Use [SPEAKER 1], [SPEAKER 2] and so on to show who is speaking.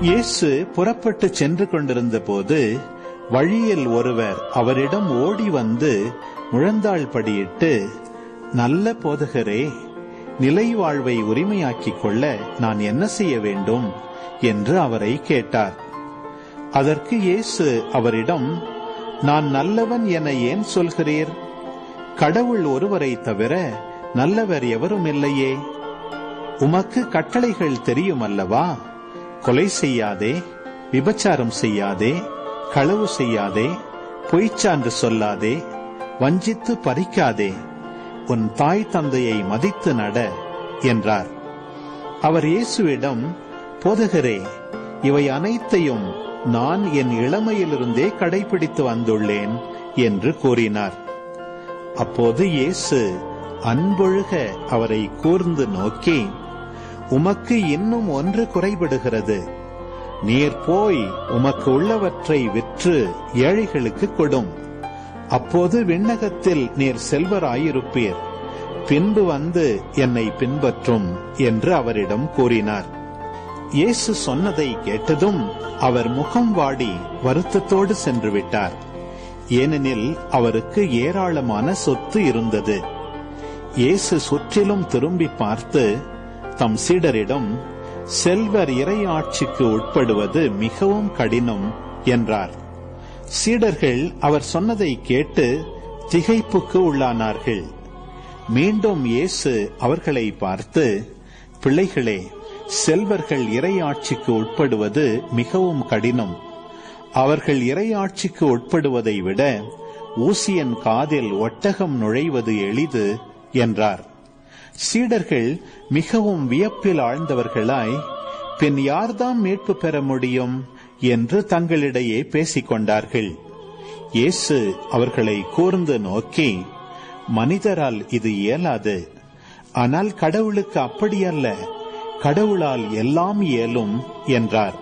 [SPEAKER 1] இயேசு புறப்பட்டு சென்று கொண்டிருந்த போது வழியில் ஒருவர் அவரிடம் ஓடி வந்து முழந்தாள் படியிட்டு நல்ல போதகரே நிலை வாழ்வை உரிமையாக்கிக் கொள்ள நான் என்ன செய்ய வேண்டும்? என்று அவரை கேட்டார். அதற்கு இயேசு அவரிடம் நான் நல்லவன் என ஏன் சொல்கிறீர்? கடவுள் ஒருவரை தவிர நல்லவர் எவரும் இல்லையே உமக்கு கட்டளைகள் தெரியும் அல்லவா கொலை செய்யாதே விபச்சாரம் செய்யாதே களவு செய்யாதே பொய்ச்சான்று சொல்லாதே வஞ்சித்து பறிக்காதே உன் தாய் தந்தையை மதித்து நட என்றார். அவர் இயேசுவிடம் போதகரே இவை அனைத்தையும் நான் என் இளமையிலிருந்தே கடைபிடித்து வந்துள்ளேன் என்று கூறினார். அப்போது இயேசு அன்பொழுக அவரை கூர்ந்து நோக்கி உமக்கு இன்னும் ஒன்று குறைபடுகிறது. நீர் போய் உமக்கு உள்ளவற்றை விற்று ஏழைகளுக்கு கொடும். அப்போது விண்ணகத்தில் நீர் செல்வராயிருப்பீர். பின்பு வந்து என்னை பின்பற்றும் என்று அவரிடம் கூறினார். இயேசு சொன்னதை கேட்டதும் அவர் முகம் வாடி வருத்தத்தோடு சென்று விட்டார் ஏனெனில் அவருக்கு ஏராளமான சொத்து இருந்தது. இயேசு சுற்றிலும் திரும்பி பார்த்து தம் சீடரிடம் செல்வர் இறையாட்சிக்கு உட்படுவது மிகவும் கடினம் என்றார். சீடர்கள் அவர் சொன்னதை கேட்டு திகைப்புக்கு உள்ளானார்கள். மீண்டும் இயேசு அவர்களை பார்த்து பிள்ளைகளே செல்வர்கள் இறையாட்சிக்கு உட்படுவது மிகவும் கடினம். அவர்கள் இறையாட்சிக்கு உட்படுவதை விட ஊசியன் காதில் ஒட்டகம் நுழைவது எளிது என்றார். சீடர்கள் மிகவும் வியப்பில் ஆழ்ந்தவர்களாய் பின் யார்தாம் மீட்பு பெற முடியும் என்று தங்களிடையே பேசிக் கொண்டார்கள் இயேசு அவர்களை கூர்ந்து நோக்கி மனிதரால் இது இயலாது. ஆனால் கடவுளுக்கு அப்படியல்ல கடவுளால் எல்லாம் இயலும் என்றார்.